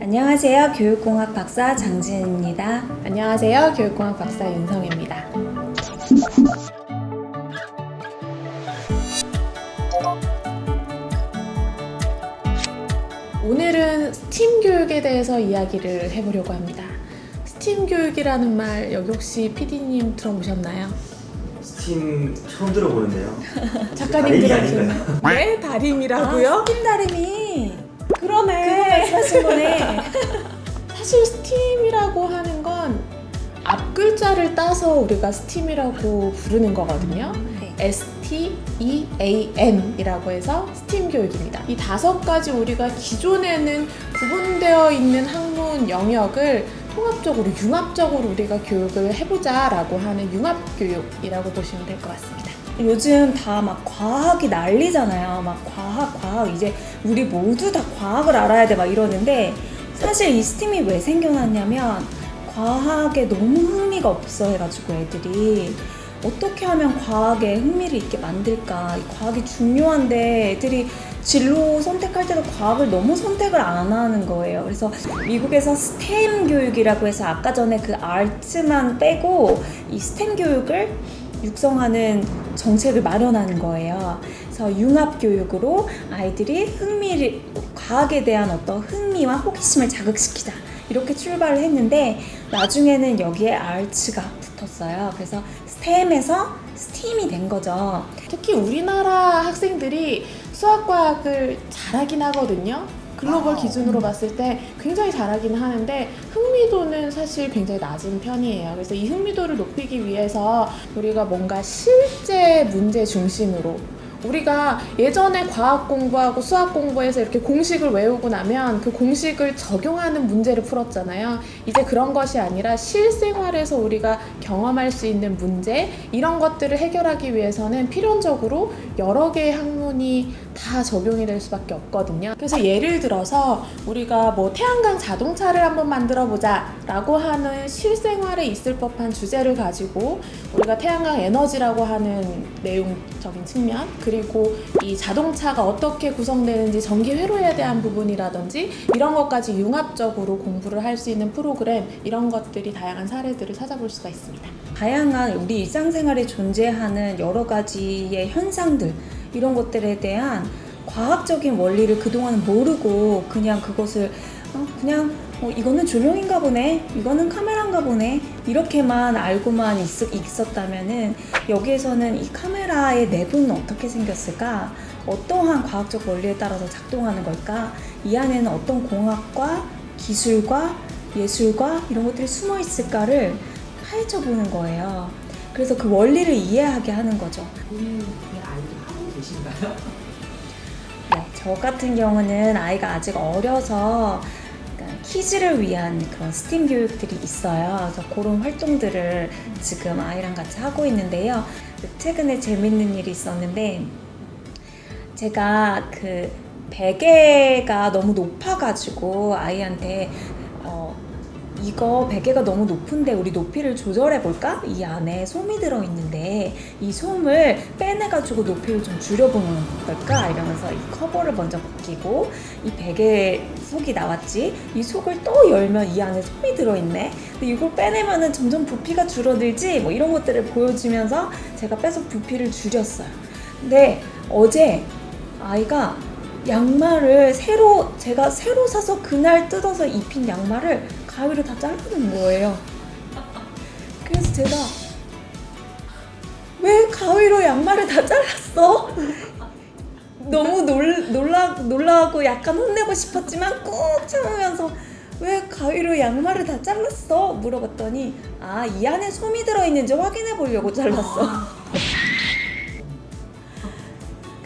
안녕하세요. 교육공학 박사 장지은입니다. 안녕하세요. 교육공학 박사 윤성입니다. 오늘은 스팀 교육에 대해서 이야기를 해보려고 합니다. 스팀 교육이라는 말 여기 혹시 PD님 들어보셨나요? 스팀 처음 들어보는데요. 작가님 다림이 들어보셨나요? 네, 다림이라고요? 스팀 다림이 하신 거네. 사실 스팀이라고 하는 건 앞 글자를 따서 우리가 스팀이라고 부르는 거거든요. 네. STEAM이라고 해서 스팀 교육입니다. 이 다섯 가지 우리가 기존에는 구분되어 있는 학문 영역을 통합적으로 융합적으로 우리가 교육을 해보자라고 하는 융합 교육이라고 보시면 될 것 같습니다. 요즘 다 막 과학이 난리잖아요. 막 과학, 과학. 이제 우리 모두 다 과학을 알아야 돼 막 이러는데 사실 이 스팀이 왜 생겨났냐면 과학에 너무 흥미가 없어 해가지고 애들이 어떻게 하면 과학에 흥미를 있게 만들까? 이 과학이 중요한데 애들이 진로 선택할 때도 과학을 너무 선택을 안 하는 거예요. 그래서 미국에서 스템 교육이라고 해서 아까 전에 그 아트만 빼고 이 스템 교육을 육성하는 정책을 마련하는 거예요. 그래서 융합 교육으로 아이들이 흥미를 과학에 대한 어떤 흥미와 호기심을 자극시키자. 이렇게 출발을 했는데 나중에는 여기에 아츠가 붙었어요. 그래서 스템에서 스팀이 된 거죠. 특히 우리나라 학생들이 수학과학을 잘하긴 하거든요. 글로벌 아, 기준으로 음. 봤을 때 굉장히 잘하긴 하는데 흥미도는 사실 굉장히 낮은 편이에요. 그래서 이 흥미도를 높이기 위해서 우리가 뭔가 실제 문제 중심으로 우리가 예전에 과학 공부하고 수학 공부해서 이렇게 공식을 외우고 나면 그 공식을 적용하는 문제를 풀었잖아요. 이제 그런 것이 아니라 실생활에서 우리가 경험할 수 있는 문제 이런 것들을 해결하기 위해서는 필연적으로 여러 개의 학문이 다 적용이 될 수밖에 없거든요. 그래서 예를 들어서 우리가 뭐 태양광 자동차를 한번 만들어 보자라고 하는 실생활에 있을 법한 주제를 가지고 우리가 태양광 에너지라고 하는 내용적인 측면 그리고 이 자동차가 어떻게 구성되는지 전기 회로에 대한 부분이라든지 이런 것까지 융합적으로 공부를 할 수 있는 프로그램 이런 것들이 다양한 사례들을 찾아볼 수가 있습니다. 다양한 우리 일상생활에 존재하는 여러 가지의 현상들 이런 것들에 대한 과학적인 원리를 그동안은 모르고 그냥 그것을 어, 그냥 어, 이거는 조명인가 보네 이거는 카메라인가 보네 이렇게만 알고만 있, 있었다면은 여기에서는 이 카메라의 내부는 어떻게 생겼을까 어떠한 과학적 원리에 따라서 작동하는 걸까 이 안에는 어떤 공학과 기술과 예술과 이런 것들이 숨어 있을까를 파헤쳐 보는 거예요. 그래서 그 원리를 이해하게 하는 거죠. 본 계신가요? 네, 저 같은 경우는 아이가 아직 어려서 키즈를 위한 그런 스팀 교육들이 있어요. 그래서 그런 활동들을 지금 아이랑 같이 하고 있는데요. 최근에 재밌는 일이 있었는데 제가 그 베개가 너무 높아가지고 아이한테 어, 이거 베개가 너무 높은데 우리 높이를 조절해 볼까? 이 안에 솜이 들어 있는데 이 솜을 빼내 가지고 높이를 좀 줄여 보는 걸까? 이러면서 이 커버를 먼저 벗기고 이 베개 속이 나왔지? 이 속을 또 열면 이 안에 솜이 들어 있네? 근데 이걸 빼내면은 점점 부피가 줄어들지? 뭐 이런 것들을 보여주면서 제가 빼서 부피를 줄였어요. 근데 어제 아이가 양말을 새로 제가 새로 사서 그날 뜯어서 입힌 양말을 가위로 다 자르는 거예요. 그래서 제가 왜 가위로 양말을 다 잘랐어? 너무 놀, 놀라, 놀라고 약간 혼내고 싶었지만 꾹 참으면서 왜 가위로 양말을 다 잘랐어? 물어봤더니 아, 이 안에 솜이 들어있는지 확인해 보려고 잘랐어.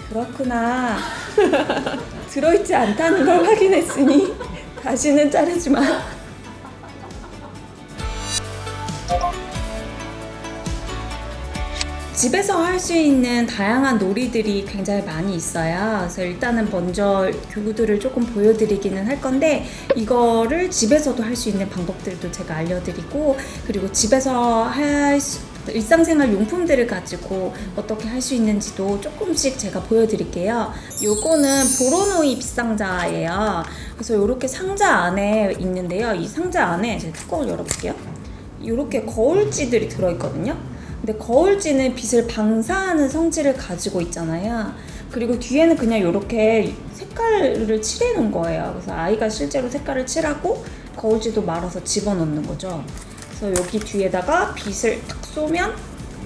그렇구나. 들어있지 않다는 걸 확인했으니 다시는 자르지 마. 집에서 할 수 있는 다양한 놀이들이 굉장히 많이 있어요. 그래서 일단은 먼저 교구들을 조금 보여드리기는 할 건데 이거를 집에서도 할 수 있는 방법들도 제가 알려드리고 그리고 집에서 할 수, 일상생활 용품들을 가지고 어떻게 할 수 있는지도 조금씩 제가 보여드릴게요. 요거는 보로노이 빗상자예요. 그래서 이렇게 상자 안에 있는데요. 이 상자 안에 제가 뚜껑을 열어볼게요. 이렇게 거울지들이 들어있거든요. 근데 거울지는 빛을 방사하는 성질을 가지고 있잖아요. 그리고 뒤에는 그냥 이렇게 색깔을 칠해 놓은 거예요. 그래서 아이가 실제로 색깔을 칠하고 거울지도 말아서 집어넣는 거죠. 그래서 여기 뒤에다가 빛을 탁 쏘면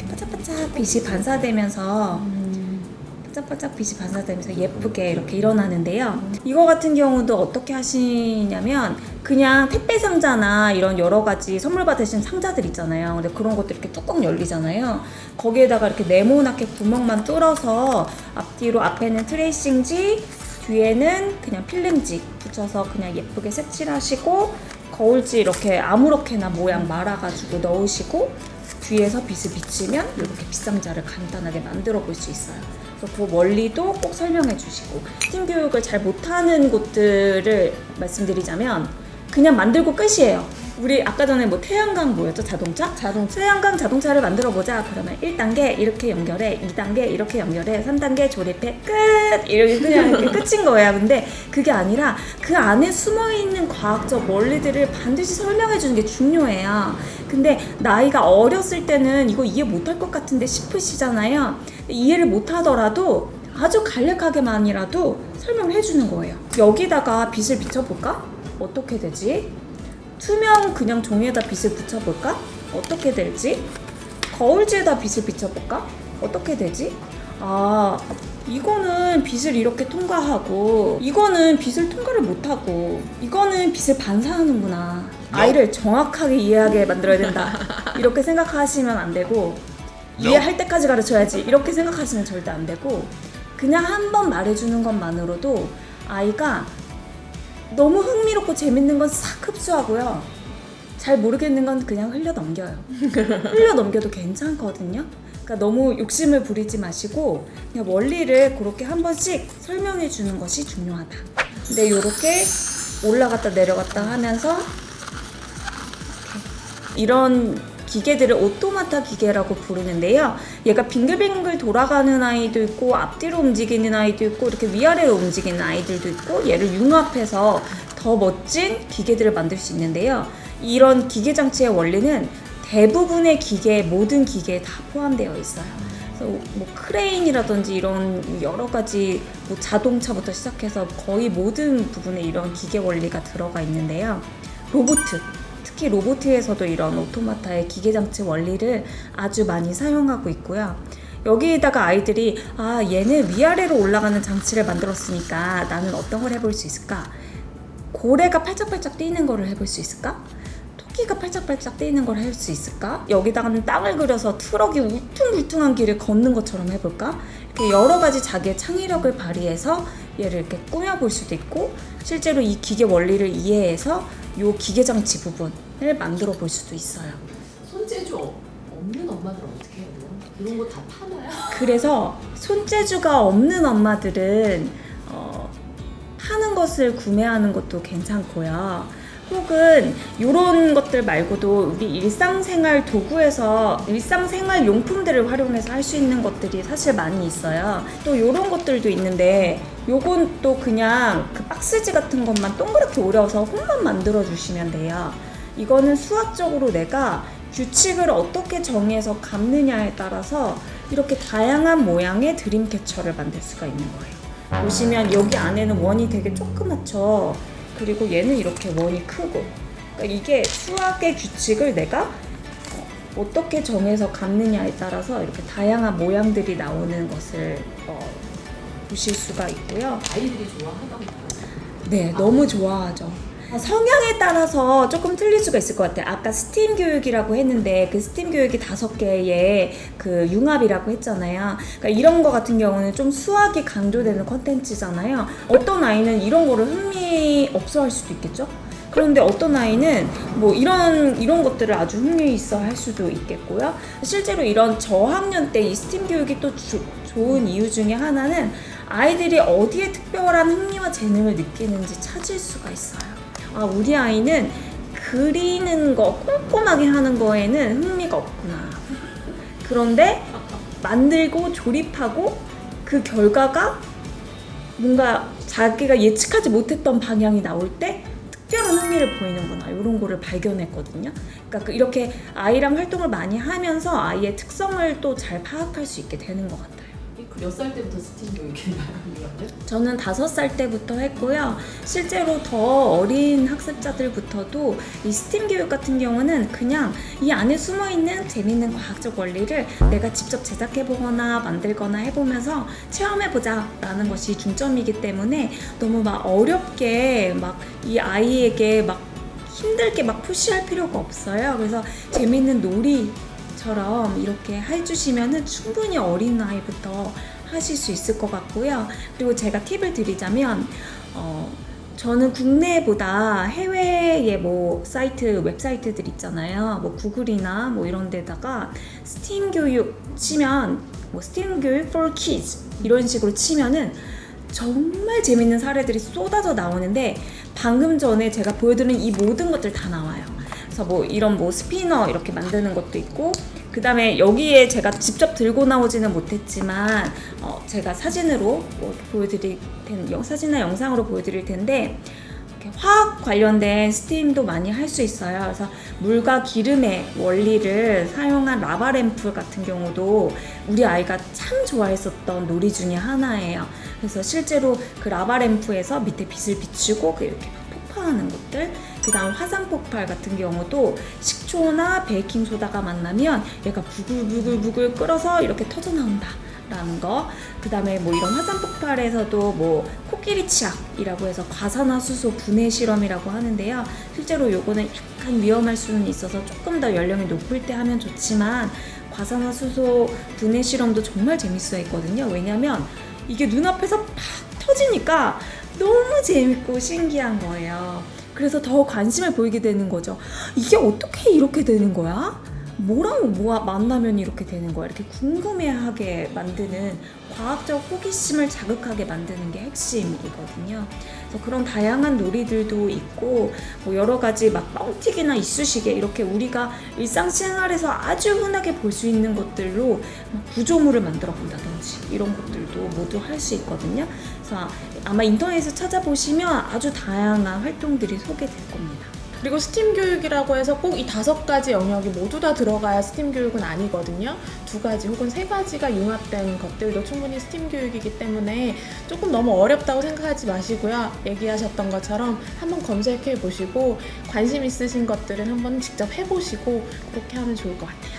반짝반짝 빛이 반사되면서 반짝반짝 빛이 반사되면서 예쁘게 이렇게 일어나는데요. 이거 같은 경우도 어떻게 하시냐면 그냥 택배 상자나 이런 여러 가지 선물 받으신 상자들 있잖아요. 근데 그런 것들 이렇게 뚜껑 열리잖아요. 거기에다가 이렇게 네모나게 구멍만 뚫어서 앞뒤로 앞에는 트레이싱지, 뒤에는 그냥 필름지 붙여서 그냥 예쁘게 색칠하시고 거울지 이렇게 아무렇게나 모양 말아가지고 넣으시고 뒤에서 빛을 비치면 이렇게 빛상자를 간단하게 만들어 볼 수 있어요. 그래서 그 원리도 꼭 설명해 주시고 스팀 교육을 잘 못하는 곳들을 말씀드리자면 그냥 만들고 끝이에요. 우리 아까 전에 뭐 태양광 뭐였죠? 자동차? 자동차. 태양광 자동차를 만들어 보자. 그러면 1단계 이렇게 연결해, 2단계 이렇게 연결해, 3단계 조립해, 끝! 이렇게 그냥 이렇게 끝인 거야. 근데 그게 아니라 그 안에 숨어 있는 과학적 원리들을 반드시 설명해 주는 게 중요해요. 근데 나이가 어렸을 때는 이거 이해 못할 것 같은데 싶으시잖아요. 이해를 못 하더라도 아주 간략하게만이라도 설명을 해주는 거예요. 여기다가 빛을 비춰볼까? 어떻게 되지? 투명 그냥 종이에다 빛을 붙여볼까? 어떻게 될지? 거울지에다 빛을 비춰볼까? 어떻게 되지? 아, 이거는 빛을 이렇게 통과하고, 이거는 빛을 통과를 못하고, 이거는 빛을 반사하는구나. 아이를 정확하게 이해하게 만들어야 된다. 이렇게 생각하시면 안 되고, 이해할 때까지 가르쳐야지. 이렇게 생각하시면 절대 안 되고, 그냥 한 번 말해주는 것만으로도 아이가 너무 흥미롭고 재밌는 건 싹 흡수하고요. 잘 모르겠는 건 그냥 흘려 넘겨요. 흘려 넘겨도 괜찮거든요. 그러니까 너무 욕심을 부리지 마시고 그냥 원리를 그렇게 한 번씩 설명해 주는 것이 중요하다. 근데 이렇게 올라갔다 내려갔다 하면서 이런 기계들을 오토마타 기계라고 부르는데요. 얘가 빙글빙글 돌아가는 아이도 있고 앞뒤로 움직이는 아이도 있고 이렇게 위아래로 움직이는 아이들도 있고 얘를 융합해서 더 멋진 기계들을 만들 수 있는데요. 이런 기계 장치의 원리는 대부분의 기계, 모든 기계에 다 포함되어 있어요. 뭐 크레인이라든지 이런 여러 가지 뭐 자동차부터 시작해서 거의 모든 부분에 이런 기계 원리가 들어가 있는데요. 로보트, 특히 로보트에서도 이런 오토마타의 기계 장치 원리를 아주 많이 사용하고 있고요. 여기에다가 아이들이 아 얘는 위아래로 올라가는 장치를 만들었으니까 나는 어떤 걸 해볼 수 있을까? 고래가 팔짝팔짝 뛰는 거를 해볼 수 있을까? 토끼가 팔짝팔짝 뛰는 걸 할 수 있을까? 여기다가는 땅을 그려서 트럭이 울퉁불퉁한 길을 걷는 것처럼 해볼까? 이렇게 여러 가지 자기의 창의력을 발휘해서 얘를 이렇게 꾸며볼 수도 있고 실제로 이 기계 원리를 이해해서 요 기계 장치 부분을 만들어 볼 수도 있어요. 손재주 없- 없는 엄마들은 어떻게 해요? 이런 거 다 파나요? 그래서 손재주가 없는 엄마들은 어, 파는 것을 구매하는 것도 괜찮고요. 혹은 이런 것들 말고도 우리 일상생활 도구에서 일상생활 용품들을 활용해서 할 수 있는 것들이 사실 많이 있어요. 또 이런 것들도 있는데 요건 또 그냥 그 박스지 같은 것만 동그랗게 오려서 홈만 만들어 주시면 돼요. 이거는 수학적으로 내가 규칙을 어떻게 정해서 감느냐에 따라서 이렇게 다양한 모양의 드림캐쳐를 만들 수가 있는 거예요. 보시면 여기 안에는 원이 되게 조그맣죠. 그리고 얘는 이렇게 원이 크고. 그러니까 이게 수학의 규칙을 내가 어떻게 정해서 감느냐에 따라서 이렇게 다양한 모양들이 나오는 것을 어, 보실 수가 있고요. 아이들이 좋아하던가요? 네, 너무 좋아하죠. 성향에 따라서 조금 틀릴 수가 있을 것 같아요. 아까 스팀 교육이라고 했는데 그 스팀 교육이 다섯 개의 그 융합이라고 했잖아요. 그러니까 이런 거 같은 경우는 좀 수학이 강조되는 컨텐츠잖아요. 어떤 아이는 이런 거를 흥미 없어 할 수도 있겠죠? 그런데 어떤 아이는 뭐 이런 이런 것들을 아주 흥미 있어 할 수도 있겠고요. 실제로 이런 저학년 때 이 스팀 교육이 또 주- 좋은 이유 중에 하나는 아이들이 어디에 특별한 흥미와 재능을 느끼는지 찾을 수가 있어요. 아, 우리 아이는 그리는 거, 꼼꼼하게 하는 거에는 흥미가 없구나. 그런데 만들고 조립하고 그 결과가 뭔가 자기가 예측하지 못했던 방향이 나올 때 특별한 흥미를 보이는구나 이런 거를 발견했거든요. 그러니까 그 이렇게 아이랑 활동을 많이 하면서 아이의 특성을 또 잘 파악할 수 있게 되는 것 같아요. 몇 살 때부터 스팀 교육이나요? 그러면? 저는 다섯 살 때부터 했고요. 실제로 더 어린 학습자들부터도 이 스팀 교육 같은 경우는 그냥 이 안에 숨어 있는 재밌는 과학적 원리를 내가 직접 제작해 보거나 만들거나 해보면서 체험해 보자라는 것이 중점이기 때문에 너무 막 어렵게 막 이 아이에게 막 힘들게 막 푸시할 필요가 없어요. 그래서 재밌는 놀이 처럼 이렇게 해주시면은 충분히 어린 나이부터 하실 수 있을 것 같고요. 그리고 제가 팁을 드리자면, 어, 저는 국내보다 해외의 뭐 사이트, 웹사이트들 있잖아요. 뭐 구글이나 뭐 이런 데다가 스팀 교육 치면, 뭐 스팀 교육 for kids 이런 식으로 치면은 정말 재밌는 사례들이 쏟아져 나오는데 방금 전에 제가 보여드린 이 모든 것들 다 나와요. 그래서 뭐 이런 뭐 스피너 이렇게 만드는 것도 있고 그 다음에 여기에 제가 직접 들고 나오지는 못했지만 어 제가 사진으로 뭐 보여드릴 텐 영- 사진이나 영상으로 보여드릴 텐데 화학 관련된 스팀도 많이 할 수 있어요. 그래서 물과 기름의 원리를 사용한 라바 램프 같은 경우도 우리 아이가 참 좋아했었던 놀이 중에 하나예요. 그래서 실제로 그 라바 램프에서 밑에 빛을 비추고 그 이렇게 막 폭파하는 것들. 그 다음 화산 폭발 같은 경우도 식초나 베이킹 소다가 만나면 얘가 부글부글부글 끓어서 이렇게 터져 나온다. 라는 거. 그 다음에 뭐 이런 화산 폭발에서도 뭐 코끼리 치약이라고 해서 과산화수소 분해 실험이라고 하는데요. 실제로 요거는 약간 위험할 수는 있어서 조금 더 연령이 높을 때 하면 좋지만 과산화수소 분해 실험도 정말 재밌어 했거든요. 왜냐면 이게 눈앞에서 팍 터지니까 너무 재밌고 신기한 거예요. 그래서 더 관심을 보이게 되는 거죠. 이게 어떻게 이렇게 되는 거야? 뭐랑 뭐가 만나면 이렇게 되는 거야? 이렇게 궁금해하게 만드는 과학적 호기심을 자극하게 만드는 게 핵심이거든요. 그래서 그런 다양한 놀이들도 있고 뭐 여러 가지 막 뻥튀기나 이쑤시개 이렇게 우리가 일상생활에서 아주 흔하게 볼 수 있는 것들로 막 구조물을 만들어 본다든지 이런 것들도 모두 할 수 있거든요. 그래서 아마 인터넷에서 찾아보시면 아주 다양한 활동들이 소개될 겁니다. 그리고 스팀 교육이라고 해서 꼭 이 다섯 가지 영역이 모두 다 들어가야 스팀 교육은 아니거든요. 두 가지 혹은 세 가지가 융합된 것들도 충분히 스팀 교육이기 때문에 조금 너무 어렵다고 생각하지 마시고요. 얘기하셨던 것처럼 한번 검색해 보시고 관심 있으신 것들은 한번 직접 해보시고 그렇게 하면 좋을 것 같아요.